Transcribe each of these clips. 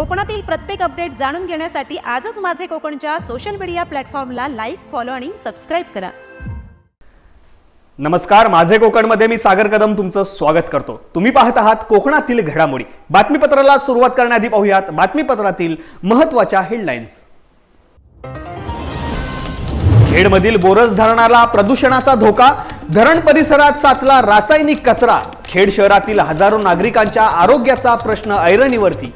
कोकणातील प्रत्येक अपडेट जाणून घेण्यासाठी आजच माझे कोकणच्या सोशल मीडिया प्लॅटफॉर्मला लाईक फॉलो आणि सबस्क्राईब करा. नमस्कार माझे कोकणमध्ये मी सागर कदम तुमचं स्वागत करतो. तुम्ही पाहत आहात कोकणातील घडामोडी. बातमीपत्राला सुरुवात करण्याआधी पाहूयात बातमीपत्रातील महत्त्वाच्या हेडलाईन्स खेडमधील बोरस धरणाला प्रदूषणाचा धोका धरण परिसरात साचला रासायनिक कचरा. खेड शहरातील हजारो नागरिकांच्या आरोग्याचा प्रश्न ऐरणीवरती.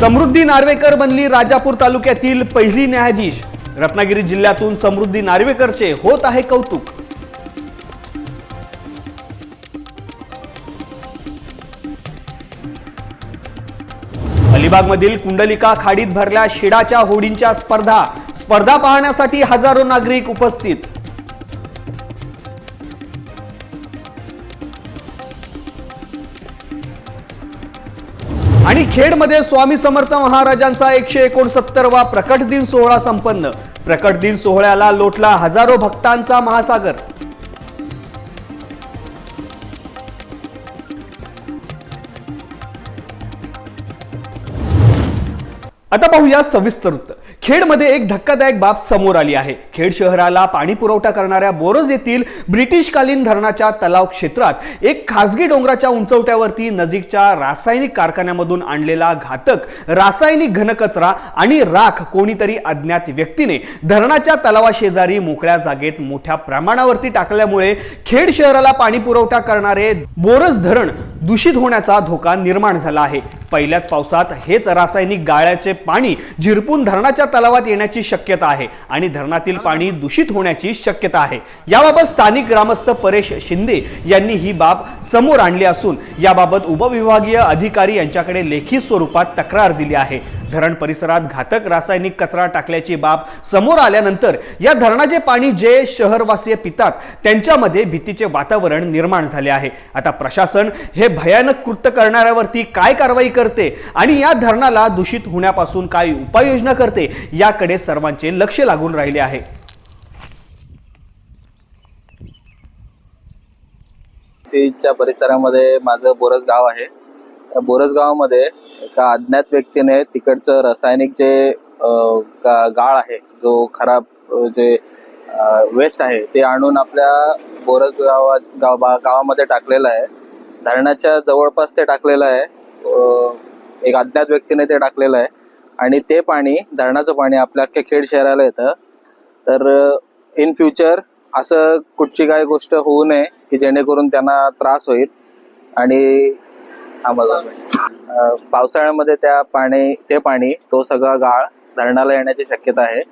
समृद्धी नार्वेकर बनली राजापूर तालुक्यातील पहिली न्यायाधीश. रत्नागिरी जिल्ह्यातून समृद्धी नार्वेकरचे होत आहे कौतुक. अलिबागमधील कुंडलिका खाडीत भरल्या शिडाच्या होडींच्या स्पर्धा. स्पर्धा पाहण्यासाठी हजारो नागरिक उपस्थित. खेडमध्ये स्वामी समर्थ महाराजांचा एकशे एकोणसत्तरवा प्रकट दिन सोहळा संपन्न. प्रकट दिन सोहळ्याला लोटला हजारो भक्तांचा महासागर. आता पाहूया सविस्तर वृत्त खेडमध्ये एक धक्कादायक बाब समोर आली आहे. खेड शहराला पाणी पुरवठा करणाऱ्या बोरज येथील ब्रिटिशकालीन धरणाच्या तलाव क्षेत्रात एक खासगी डोंगराच्या उंचवट्यावरती नजीकच्या रासायनिक कारखान्यामधून आणलेला घातक रासायनिक घनकचरा आणि राख कोणीतरी अज्ञात व्यक्तीने धरणाच्या तलावाशेजारी मोकळ्या जागेत मोठ्या प्रमाणावरती टाकल्यामुळे खेड शहराला पाणी पुरवठा करणारे बोरज धरण दूषित होण्याचा धोका निर्माण झाला आहे. पहिल्याच पावसात हेच रासायनिक गाळ्याचे पाणी झिरपून धरणाच्या तलावात येण्याची शक्यता आहे आणि धरणातील पाणी दूषित होण्याची शक्यता आहे. याबाबत स्थानिक ग्रामस्थ परेश शिंदे यांनी ही बाब समोर आणली असून याबाबत उपविभागीय अधिकारी यांच्याकडे लेखी स्वरूपात तक्रार दिली आहे. धरण परिसरात घातक रासायनिक कचरा टाकल्याची बाब समोर आल्यानंतर या धरणाचे पाणी जे शहरवासीय पितात त्यांच्यामध्ये भीतीचे वातावरण निर्माण झाले आहे. आता प्रशासन हे भयानक कृत्य करणाऱ्यावरती काय कारवाई करते आणि या धरणाला दूषित होण्यापासून काय उपाययोजना करते याकडे सर्वांचे लक्ष लागून राहिले आहे. सीच्या परिसरामध्ये माझं बोरस गाव आहे. त्या बोरस गावामध्ये एका अज्ञात व्यक्तीने तिकडचं रासायनिक जे गा- गाळ आहे जो खराब जे वेस्ट आहे ते आणून आपल्या बोरज गावात गाव बा- गावामध्ये टाकलेलं आहे. धरणाच्या जवळपास ते टाकलेलं आहे. एक अज्ञात व्यक्तीने ते टाकलेलं आहे. आणि ते पाणी धरणाचं पाणी आपल्या अख्ख्या खेड शहराला येतं. तर इन फ्युचर असं कुठची काही गोष्ट होऊ नये की जेणेकरून त्यांना त्रास होईल. आणि अमेझॉन पावसाळ्यामध्ये त्या पाणी ते पाणी तो सगळा गाळ धरणाला येण्याची शक्यता आहे.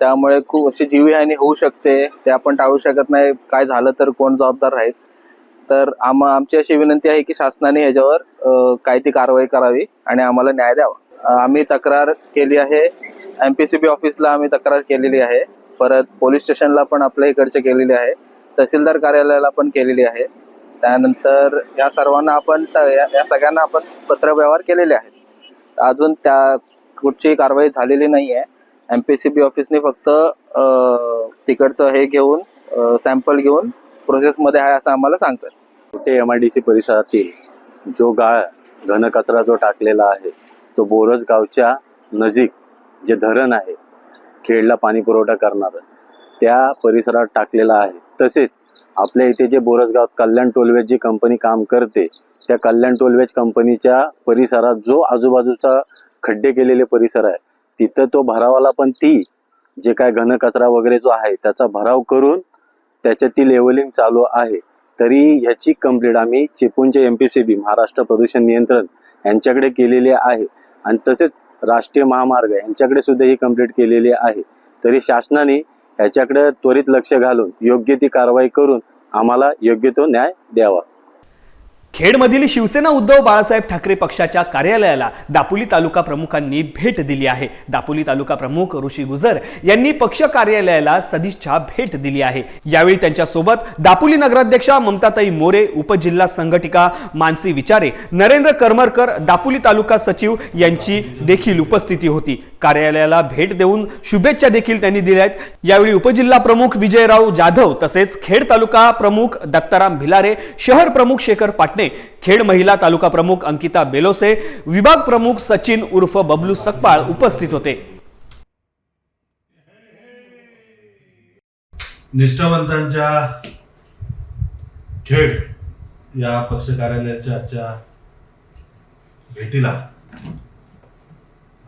त्यामुळे खूप अशी जीवहानी होऊ शकते. ते आपण टाळू शकत नाही. काय झालं तर कोण जबाबदार राहील? तर आम आमची अशी विनंती आहे की शासनाने ह्याच्यावर काय ती कारवाई करावी आणि आम्हाला न्याय द्यावा. आम्ही तक्रार केली आहे. एमपीसीबी ऑफिसला आम्ही तक्रार केलेली आहे. परत पोलीस स्टेशनला पण आपल्या इकडचे केलेली आहे. तहसीलदार कार्यालयाला पण केलेली आहे. त्यानंतर या सर्वांना आपण त- या या सगळ्यांना आपण पत्रव्यवहार केलेले आहेत. अजून त्या कुठची कारवाई झालेली नाही आहे एम पी सी बी ऑफिसने फक्त तिकडचं हे घेऊन सॅम्पल घेऊन प्रोसेसमध्ये आहे असं आम्हाला सांगतात. कुठे एम आय डी सी परिसरातील जो गाळ घनकचरा जो टाकलेला आहे तो बोरज गावच्या नजीक जे धरण आहे खेडला पाणी पुरवठा करणारं त्या परिसरात टाकलेला आहे. तसेच आपल्या इथे जे बोरसगाव कल्याण टोलवेज जी कंपनी काम करते त्या कल्याण टोलवेज कंपनीच्या परिसरात जो आजूबाजूचा खड्डे केलेले परिसर आहे तिथं तो भरावाला पण ती जे काय घनकचरा वगैरे जो आहे त्याचा भराव करून त्याच्यात लेवलिंग चालू आहे. तरी ह्याची कंप्लेंट आम्ही चिपळूणचे M P C B Maharashtra प्रदूषण नियंत्रण यांच्याकडे केलेली आहे. आणि तसेच राष्ट्रीय महामार्ग यांच्याकडे सुद्धा ही कंप्लेंट केलेली आहे. तरी शासनाने याच्याकडे त्वरित लक्ष घालून योग्य ती कारवाई करून आम्हाला योग्य तो न्याय द्यावा. खेडमधील शिवसेना उद्धव बाळासाहेब ठाकरे पक्षाच्या कार्यालयाला दापोली तालुका प्रमुखांनी भेट दिली आहे. दापोली तालुका प्रमुख ऋषी गुजर यांनी पक्ष कार्यालयाला सदिच्छा भेट दिली आहे. यावेळी त्यांच्यासोबत दापोली नगराध्यक्षा ममताताई मोरे उपजिल्हा संघटिका मानसी विचारे नरेंद्र करमरकर दापोली तालुका सचिव यांची देखील उपस्थिती होती. कार्यालयाला भेट देऊन शुभेच्छा देखील त्यांनी दिल्या आहेत. यावेळी उपजिल्हा प्रमुख विजयराव जाधव तसेच खेड तालुका प्रमुख दत्ताराम भिलारे शहर प्रमुख शेखर पाटणे खेड महिला तालुका प्रमुख अंकिता बेलोसे विभाग प्रमुख सचिन उर्फ बबलू सकपाळ उपस्थित होते. निष्ठावंतांच्या खेळ या पक्ष कार्यालयाच्या आजच्या भेटीला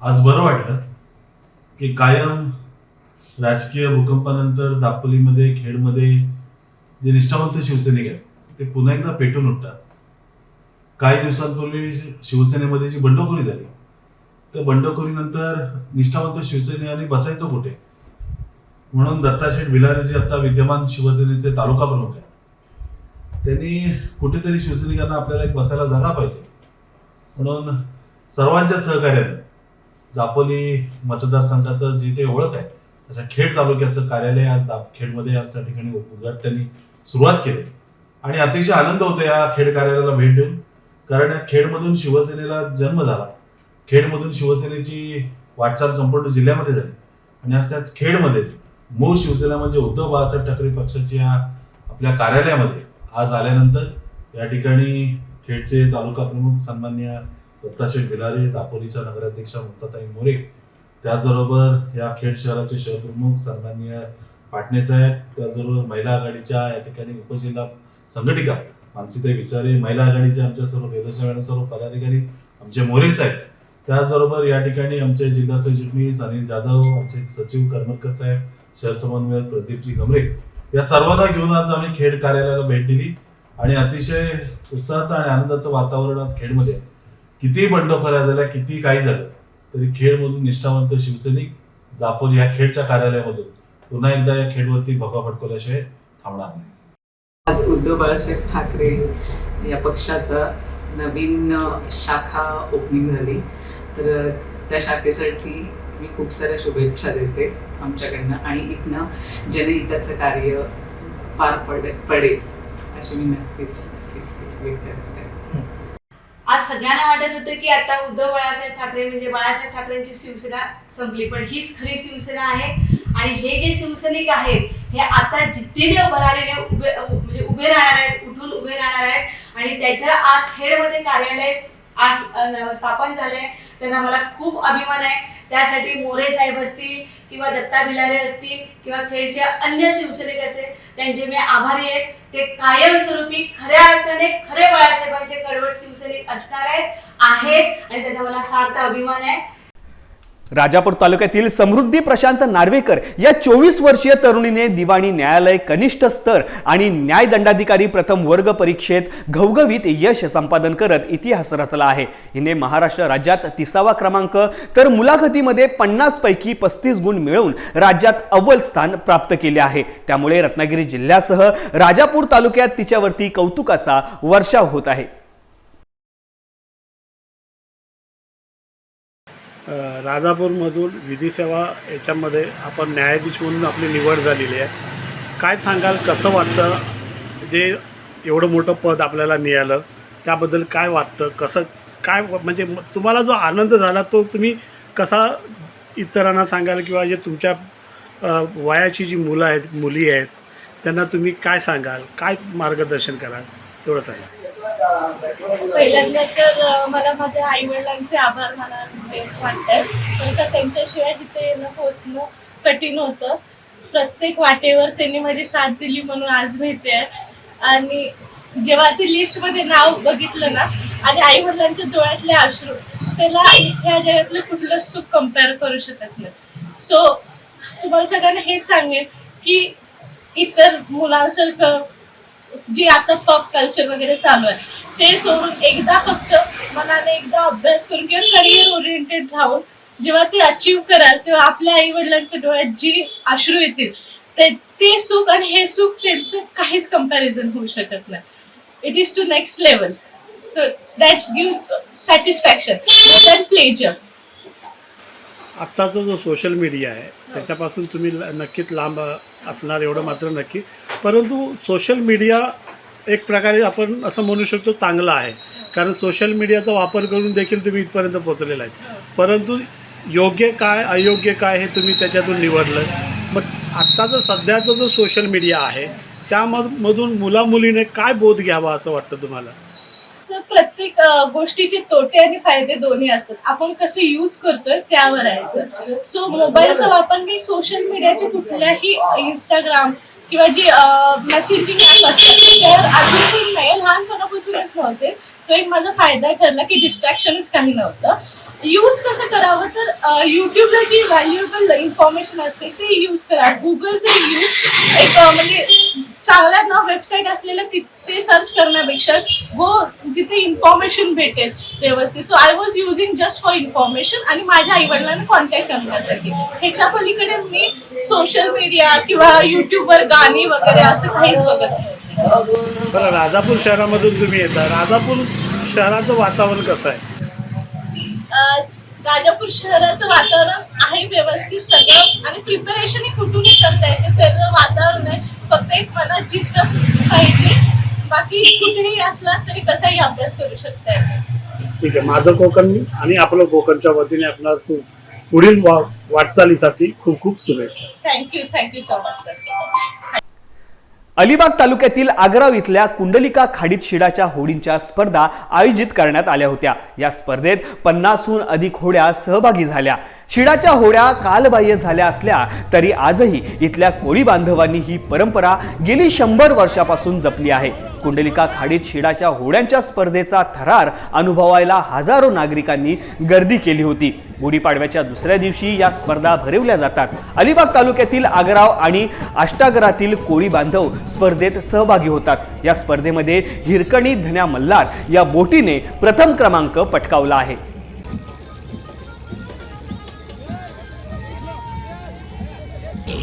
आज बरं वाटलं की कायम राजकीय भूकंपानंतर दापोलीमध्ये खेडमध्ये जे निष्ठावंत शिवसैनिक आहेत ते पुन्हा एकदा पेटून उठतात. काही दिवसांपूर्वी शिवसेनेमध्ये जी बंडखोरी झाली तर बंडखोरीनंतर निष्ठावंत शिवसेनेने बसायचं कुठे? म्हणून दत्ताशेठ भिलारे जे आता विद्यमान शिवसेनेचे तालुका प्रमुख आहेत त्यांनी कुठेतरी शिवसैनिकांना आपल्याला एक बसायला जागा पाहिजे. म्हणून सर्वांच्या सहकार्याने दापोली मतदारसंघाचं जी ते ओळख आहे अशा खेड तालुक्याचं कार्यालय आज दाप खेडमध्ये आज त्या ठिकाणी उद्घाटनाने सुरुवात केली. आणि अतिशय आनंद होतो या खेड कार्यालयाला भेट देऊन. कारण या खेडमधून शिवसेनेला जन्म झाला. खेडमधून शिवसेनेची वाटचाल संपूर्ण जिल्ह्यामध्ये झाली. आणि आज त्याच खेडमध्येच मूळ शिवसेना म्हणजे उद्धव बाळासाहेब ठाकरे पक्षाच्या आपल्या कार्यालयामध्ये आज आल्यानंतर या ठिकाणी खेडचे तालुका प्रमुख सन्मान्य दत्ताशेठ भिलारे दापोलीच्या नगराध्यक्षा मुक्ताताई मोरे त्याचबरोबर या खेड शहराचे शहर प्रमुख सन्मान्य पाटणे साहेब त्याचबरोबर महिला आघाडीच्या या ठिकाणी उपजिल्हा संघटिका मानसीताई विचारे महिला आघाडीचे आमच्या सर्व व्यवसाय सर्व पदाधिकारी आमचे मोरे साहेब त्याचबरोबर या ठिकाणी आमचे जिल्हा सरचिटणीस अनिल जाधव आमचे सचिव करमरकर साहेब शहर समन्वयक प्रदीपजी गमरे या सर्वांना घेऊन आज आम्ही खेड कार्यालयाला भेट दिली. आणि अतिशय उत्साहाचं आणि आनंदाचं वातावरण आज खेडमध्ये कितीही बंडखोऱ्या झाल्या किती काही झालं तरी खेडमधून निष्ठावंत शिवसैनिक दापोली या खेडच्या कार्यालयामधून पुन्हा एकदा या खेडवरती भगवा फडकवल्याशिवाय थांबणार नाही. आज उद्धव बाळासाहेब ठाकरे या पक्षाचा नवीन शाखा ओपनिंग झाली. तर त्या शाखेसाठी मी खूप साऱ्या शुभेच्छा देते आमच्याकडनं. आणि इथनं जनहिताचं कार्य पार पडे पडेल अशी मी नक्कीच व्यक्त करते. आज सगळ्यांना वाटत होतं की आता उद्धव बाळासाहेब ठाकरे म्हणजे बाळासाहेब ठाकरेंची शिवसेना संपली पण हीच खरी शिवसेना आहे. आणि हे जे शिवसैनिक आहेत हे आता जिद्दीने उभं उभे उभे राहणार आहेत उठून उभे राहणार आहेत. आणि त्याचं आज खेडमध्ये कार्यालय आज स्थापन झालंय. त्याचा मला खूप अभिमान आहे. त्यासाठी मोरे साहेब असतील किंवा दत्ता भिलारे असतील किंवा खेडचे अन्य शिवसैनिक असेल त्यांचे मी आभारी आहेत ते कायमस्वरूपी खऱ्या अर्थाने खरे बाळासाहेबांचे कडवट शिवसैनिक असणार आहेत आहेत. आणि त्याचा मला सार्थ अभिमान आहे. राजापूर तालुक्यातील समृद्धी प्रशांत नार्वेकर या चोवीस वर्षीय तरुणीने दिवाणी न्यायालय कनिष्ठ स्तर आणि न्यायदंडाधिकारी प्रथम वर्ग परीक्षेत घवघवीत यश संपादन करत इतिहास रचला आहे. हिने महाराष्ट्र राज्यात तिसावा क्रमांक तर मुलाखतीमध्ये पन्नास पैकी पस्तीस गुण मिळवून राज्यात अव्वल स्थान प्राप्त केले आहे. त्यामुळे रत्नागिरी जिल्ह्यासह राजापूर तालुक्यात तिच्यावरती कौतुकाचा वर्षाव होत आहे. राजापूरमधून विधी सेवा याच्यामध्ये आपण न्यायाधीश म्हणून आपली निवड झालेली आहे. काय सांगाल कसं वाटतं? जे एवढं मोठं पद आपल्याला मिळालं त्याबद्दल काय वाटतं? कसं काय म्हणजे तुम्हाला जो आनंद झाला तो तुम्ही कसा इतरांना सांगाल किंवा जे तुमच्या वयाची जी मुलं आहेत मुली आहेत त्यांना तुम्ही काय सांगाल? काय मार्गदर्शन कराल? तेवढं सांगा. पहिल्यांदा तर मला माझ्या आई वडिलांचे आभार मला वाटतात पण का त्यांच्याशिवाय तिथे येणं पोहोचणं कठीण होतं. प्रत्येक वाटेवर त्यांनी माझी साथ दिली म्हणून आज माहिती आहे. आणि जेव्हा ती लिस्टमध्ये नाव बघितलं ना आणि आई वडिलांच्या डोळ्यातले अश्रू त्याला ह्या जगातलं कुठलं सुख कंपेअर करू शकत नाही. सो तुम्हाला सगळ्यांना हेच सांगेन की इतर मुलांसारखं जी आता पॉप कल्चर वगैरे चालू आहे ते सोडून एकदा फक्त मनाने एकदा अभ्यास करून किंवा करिअर ओरिएंटेड राहून जेव्हा ते अचीव कराल तेव्हा आपल्या आई वडिलांच्या डोळ्यात जी अश्रू येतील ते ते सुख आणि हे सुख त्यांचं काहीच कंपॅरिझन होऊ शकत नाही. It is to next level so that's give satisfaction than pleasure आत्ताचा जो सोशल मीडिया आहे त्याच्यापासून तुम्ही ल- नक्कीच लांब असणार एवढं मात्र नक्की. परंतु सोशल मीडिया एक प्रकारे आपण असं म्हणू शकतो चांगला आहे. कारण सोशल मीडियाचा वापर करून देखील तुम्ही इथपर्यंत पोहोचलेला आहे. परंतु योग्य काय अयोग्य काय हे तुम्ही त्याच्यातून निवडलं. मग आत्ताचा सध्याचा जो सोशल मीडिया आहे त्यामधून मुलामुलीने काय बोध घ्यावा असं वाटतं तुम्हाला? प्रत्येक गोष्टीचे तोटे आणि फायदे दोन्ही असतात. आपण कसे यूज करतोय त्यावर आहे सर सो मोबाईलचा वापर मी सोशल मीडियाचे कुठल्याही इंस्टाग्राम किंवा जे मेसेजिंग त्यावर अजून नाही. लहानपणापासूनच नव्हते. तो एक माझा फायदा ठरला की डिस्ट्रॅक्शनच काही नव्हतं. यूज कसं करावं तर युट्यूबला जी व्हॅल्युएबल इन्फॉर्मेशन असते ते यूज करा. गुगलचे यूज एक म्हणजे चांगल्या ना वेबसाईट असलेलं तिथे सर्च करण्यापेक्षा व तिथे इन्फॉर्मेशन भेटेल व्यवस्थित. So I was using just for information आणि माझ्या आईवडिलांना कॉन्टॅक्ट करण्यासाठी. ह्याच्या पलीकडे मी सोशल मीडिया किंवा युट्यूबवर गाणी वगैरे असं काहीच बघत. बरं राजापूर शहरामधून तुम्ही येता. राजापूर शहराचं वातावरण कसं आहे? राजापूर शहराचं वातावरण आहे व्यवस्थित सगळं आणि प्रिपरेशन कुठूनही करता येते त्याचं वातावरण आहे. फक्त एक मनात जिद्द पाहिजे बाकी कुठेही असला तरी कसाही अभ्यास करू शकता ठीक आहे माझं कोकण आणि आपलं कोकणच्या वतीने आपला सु- पुढील वाटचालीसाठी खूप खूप शुभेच्छा. Thank you thank you so much sir Alibag तालुक्यातील आग्राव इथल्या कुंडलिका खाडीत शिडाच्या होडींच्या स्पर्धा आयोजित करण्यात आल्या होत्या. या स्पर्धेत पन्नासहून अधिक होड्या सहभागी झाल्या. शिडाच्या होड्या कालबाह्य झाल्या असल्या तरी आजही इथल्या कोळी बांधवांनी ही परंपरा गेली शंभर वर्षापासून जपली आहे. कुंडलिका खाडीत शिडाच्या होड्यांच्या स्पर्धेचा थरार अनुभवायला हजारो नागरिकांनी गर्दी केली होती. गुढीपाडव्याच्या दुसऱ्या दिवशी या स्पर्धा भरवल्या जातात. अलिबाग तालुक्यातील आगराव आणि अष्टागरातील कोळी बांधव स्पर्धेत सहभागी होतात. या स्पर्धेमध्ये हिरकणी धन्या मल्हार या बोटीने प्रथम क्रमांक पटकावला आहे.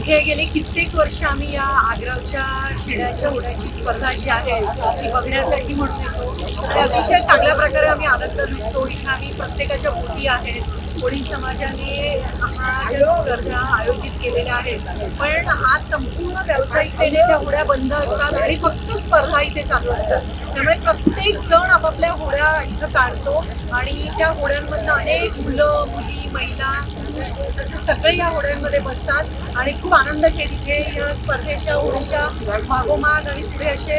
हे गेले कित्येक वर्ष आम्ही या आग्रावच्या शिड्याच्या उड्याची स्पर्धा जी आहे ती बघण्यासाठी म्हणून येतो. आणि अतिशय चांगल्या प्रकारे आम्ही आनंद लुटतो. इथं आम्ही प्रत्येकाच्या बोटी आहेत कोळी समाजाने हा ज्या स्पर्धा आयोजित केलेल्या आहेत पण आज संपूर्ण व्यावसायिकतेने त्या होड्या बंद असतात आणि फक्त स्पर्धा इथे चालू असतात. त्यामुळे प्रत्येक जण आपापल्या होड्या इथं काढतो आणि त्या होड्यांमधनं अनेक मुलं मुली महिला पुरुष असे सगळे या होड्यांमध्ये बसतात आणि खूप आनंद घेत इथे या स्पर्धेच्या होडीच्या मागोमाग आणि पुढे असे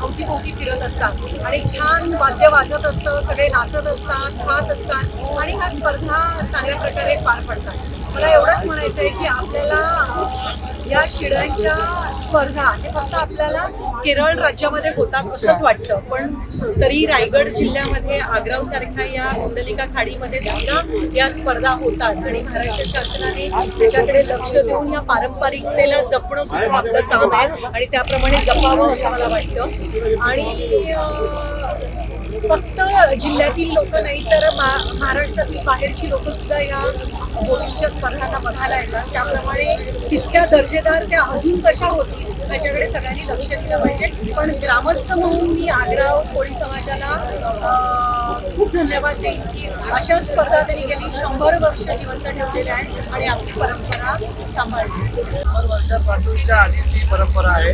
अवतीभोवती फिरत असतात. आणि छान वाद्य वाजत असतं सगळे नाचत असतात खात असतात आणि ह्या स्पर्धा चांगल्या प्रकारे पार पडतात. मला एवढंच म्हणायचं आहे की आपल्याला या शिड्यांच्या स्पर्धा हे फक्त आपल्याला केरळ राज्यामध्ये होतात असंच वाटतं. पण तरी रायगड जिल्ह्यामध्ये आग्राव सारख्या या कुंडलिका खाडीमध्ये सुद्धा या स्पर्धा होतात. आणि महाराष्ट्र शासनाने त्याच्याकडे लक्ष देऊन या पारंपरिकतेला जपणं सुद्धा आपलं काम आहे. आणि त्याप्रमाणे जपावं असं मला वाटतं. आणि फक्त जिल्ह्यातील लोक नाही तर मा- महाराष्ट्रातील बाहेरची लोक सुद्धा या बोलींच्या स्पर्धांना बघायला येतात. त्याप्रमाणे तितक्या दर्जेदार त्या अजून कशा होतील त्याच्याकडे सगळ्यांनी लक्ष दिलं पाहिजे. पण ग्रामस्थ म्हणून मी आग्राव कोळी समाजाला खूप धन्यवाद देईन की अशा स्पर्धा त्यांनी गेली शंभर वर्ष जिवंत ठेवलेल्या आहेत आणि आपली परंपरा सांभाळली. शंभर वर्षापासूनच्या आधीची परंपरा आहे.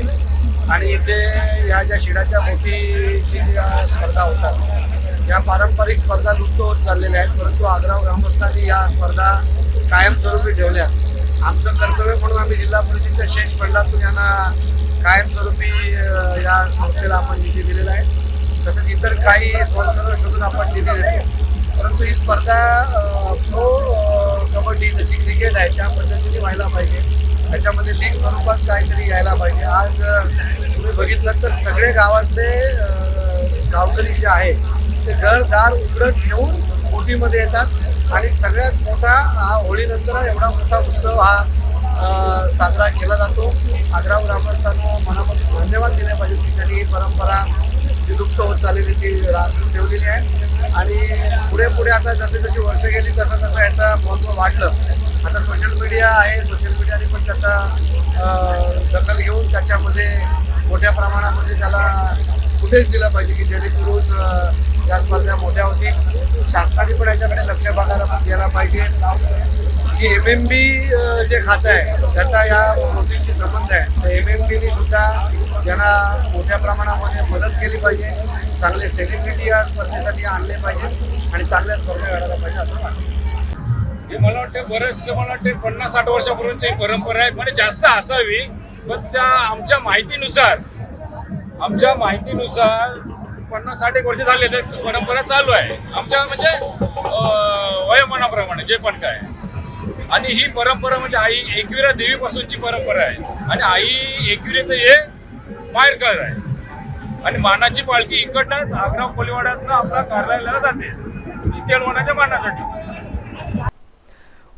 आणि इथे ह्या ज्या शिडाच्या बोटीची ज्या स्पर्धा होतात या पारंपरिक स्पर्धा लुप्त होत चाललेल्या आहेत परंतु आग्रा ग्रामस्थांनी या स्पर्धा कायमस्वरूपी ठेवल्या. आमचं कर्तव्य म्हणून आम्ही जिल्हा परिषदेच्या शेष मंडळातून यांना कायमस्वरूपी या संस्थेला आपण निधी दिलेला आहे. तसंच इतर काही स्पॉन्सर शोधून आपण निधी देतो. परंतु ही स्पर्धा प्रो कबड्डी जशी क्रिकेट आहे त्या पद्धतीने व्हायला पाहिजे. त्याच्यामध्ये लीग स्वरूपात काहीतरी यायला पाहिजे. आज तुम्ही बघितलं तर सगळे गावातले गावकरी जे आहेत ते घर दार ठेवून बोटीमध्ये येतात आणि सगळ्यात मोठा हा होळीनंतर एवढा मोठा उत्सव हा साजरा केला जातो. आग्राव ग्रामस्थांना मनापासून धन्यवाद दिले पाहिजे की त्यांनी ही परंपरा जी लुप्त होत चाललेली ती राखून ठेवलेली आहे. आणि पुढे पुढे आता जसे जशी वर्ष गेली तसं तसं याचं महत्त्व वाढलं. आता सोशल मीडिया आहे सोशल मीडियाने त्याचा दखल घेऊन त्याच्यामध्ये मोठ्या प्रमाणामध्ये त्याला फुटेज दिलं पाहिजे की जेणेकरून या स्पर्धा मोठ्या होतील. शासनाने पण याच्याकडे लक्ष बघायला पण गेला पाहिजे. की एम एम बी जे खातं आहे त्याचा या मोदींशी संबंध आहे. तर एम एम बीने सुद्धा यांना मोठ्या प्रमाणामध्ये मदत केली पाहिजे चांगले सेलिब्रिटी या स्पर्धेसाठी आणले पाहिजे आणि चांगल्या स्पर्धा घडायला पाहिजे असं वाटतं. हे मला वाटतं बरेचसे मला वाटते पन्नास साठ वर्षापूर्वीची परंपरा आहे. म्हणजे जास्त असावी पण त्या आमच्या माहितीनुसार आमच्या माहितीनुसार पन्नास साठ एक वर्ष झाले तर परंपरा चालू आहे. आमच्या म्हणजे अं, वयोमानाप्रमाणे जे पण काय. आणि ही परंपरा म्हणजे आई एकविरा देवीपासूनची परंपरा आहे. आणि आई एकविरेचं हे माहेरघर आहे. आणि मानाची पालखी इकडनंच आग्रा कोलिवाड्यातनं आपल्या कार्यालयाला जाते. इतिहासवानाच्या मानासाठी.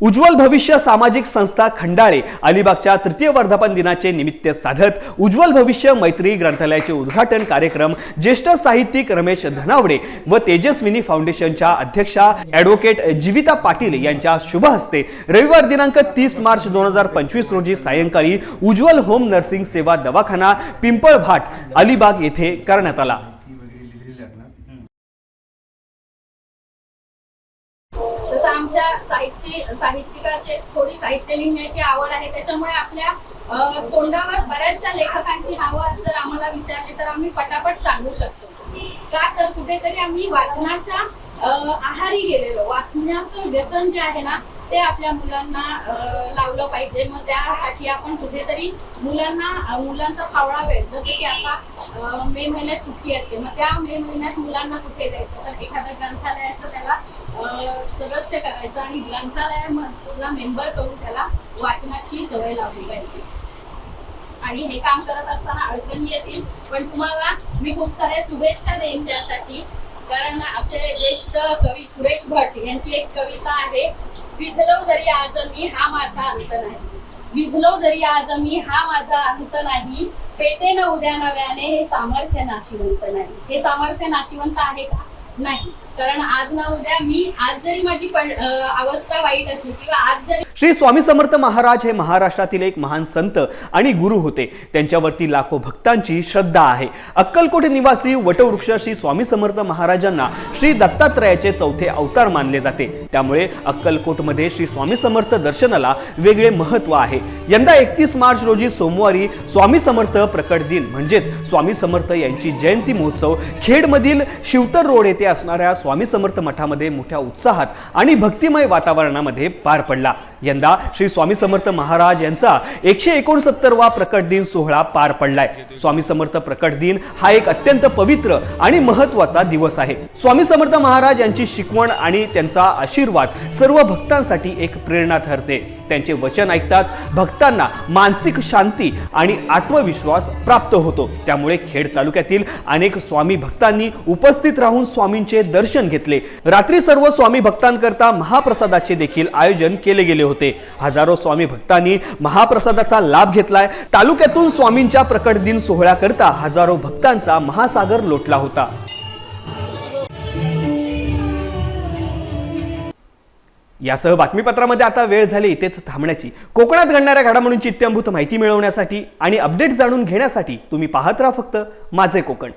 उज्ज्वल भविष्य सामाजिक संस्था खंडाळे अलिबागच्या तृतीय वर्धापन दिनाचे निमित्त साधत उज्ज्वल भविष्य मैत्री ग्रंथालयाचे उद्घाटन कार्यक्रम ज्येष्ठ साहित्यिक रमेश धनावडे व तेजस्विनी फाउंडेशनच्या अध्यक्षा ॲडव्होकेट जीविता पाटील यांच्या शुभ हस्ते रविवार दिनांक तीस मार्च दोन हजार पंचवीस रोजी सायंकाळी उज्ज्वल होम नर्सिंग सेवा दवाखाना पिंपळभाट अलिबाग येथे करण्यात आला. आमच्या साहित्य साहित्यिकाचे थोडी साहित्य लिहिण्याची आवड आहे त्याच्यामुळे आपल्या तोंडावर बऱ्याचशा लेखकांची नावं जर आम्हाला विचारली तर आम्ही पटापट सांगू शकतो. का तर कुठेतरी आम्ही वाचनाच्या आहारी गेलेलो. वाचण्याचं व्यसन जे आहे ना ते आपल्या मुलांना लावलं पाहिजे. मग त्यासाठी आपण कुठेतरी मुलांना मुलांचा फावळा वेळ जसं की आता मे महिन्यात सुट्टी असते. मग त्या मे महिन्यात मुलांना कुठे द्यायचं? तर एखाद्या ग्रंथालयाचं त्याला सदस्य करायचं आणि ग्रंथालयाला मेंबर करून त्याला वाचनाची सवय लावली पाहिजे. आणि हे काम करत असताना अडचणी येतील पण तुम्हाला मी खूप साऱ्या शुभेच्छा देईन त्यासाठी. कारण आमचे ज्येष्ठ कवी सुरेश भट यांची एक कविता आहे विझलो जरी आज मी हा माझा अंत नाही. विझलो जरी आज मी हा माझा अंत नाही. पेटे न उद्या नव्याने हे सामर्थ्य नाशिवंत नाही. हे सामर्थ्य नाशिवंत आहे का? नाही. कारण आज ना उद्या मी आज जरी माझी अवस्था वाईट असली किंवा आज जरी श्री स्वामी समर्थ महाराज हे महाराष्ट्रातील एक महान संत आणि गुरु होते. त्यांच्यावरती लाखो भक्तांची श्रद्धा आहे. अक्कलकोट निवासी वटवृक्ष श्री स्वामी समर्थ महाराजांना श्री दत्तात्रयाचे चौथे अवतार मानले जाते. त्यामुळे अक्कलकोटमध्ये श्री स्वामी समर्थ दर्शनाला वेगळे महत्त्व आहे. यंदा एकतीस मार्च रोजी सोमवारी स्वामी समर्थ प्रकट दिन म्हणजेच स्वामी समर्थ यांची जयंती महोत्सव खेडमधील शिवतर रोड येथे असणाऱ्या स्वामी समर्थ मठामध्ये मोठ्या उत्साहात आणि भक्तिमय वातावरणामध्ये पार पडला. यंदा श्री स्वामी समर्थ महाराज यांचा एकशे एकोणसत्तरवा प्रकट दिन सोहळा पार पडलाय. स्वामी समर्थ प्रकट दिन हा एक अत्यंत पवित्र आणि महत्त्वाचा दिवस आहे. स्वामी समर्थ महाराज यांची शिकवण आणि त्यांचा आशीर्वाद सर्व भक्तांसाठी एक प्रेरणा ठरते. त्यांचे वचन ऐकताच भक्तांना मानसिक शांती आणि आत्मविश्वास प्राप्त होतो. त्यामुळे खेड तालुक्यातील अनेक स्वामी भक्तांनी उपस्थित राहून स्वामींचे दर्शन दर्शन घेतले. रात्री सर्व स्वामी भक्तांकरता महाप्रसादाचे देखील आयोजन केले गेले होते. हजारो स्वामी भक्तांनी महाप्रसादाचा लाभ घेतलाय. तालुक्यातून स्वामींच्या प्रकट दिन सोहळ्याकरता हजारो भक्तांचा महासागर लोटला होता. यासह बातमीपत्रामध्ये आता वेळ झाली इथेच थांबण्याची. कोकणात घडणाऱ्या घडामोडींची इत्यंभूत माहिती मिळवण्यासाठी आणि अपडेट जाणून घेण्यासाठी तुम्ही पाहत राहा फक्त माझे कोकण.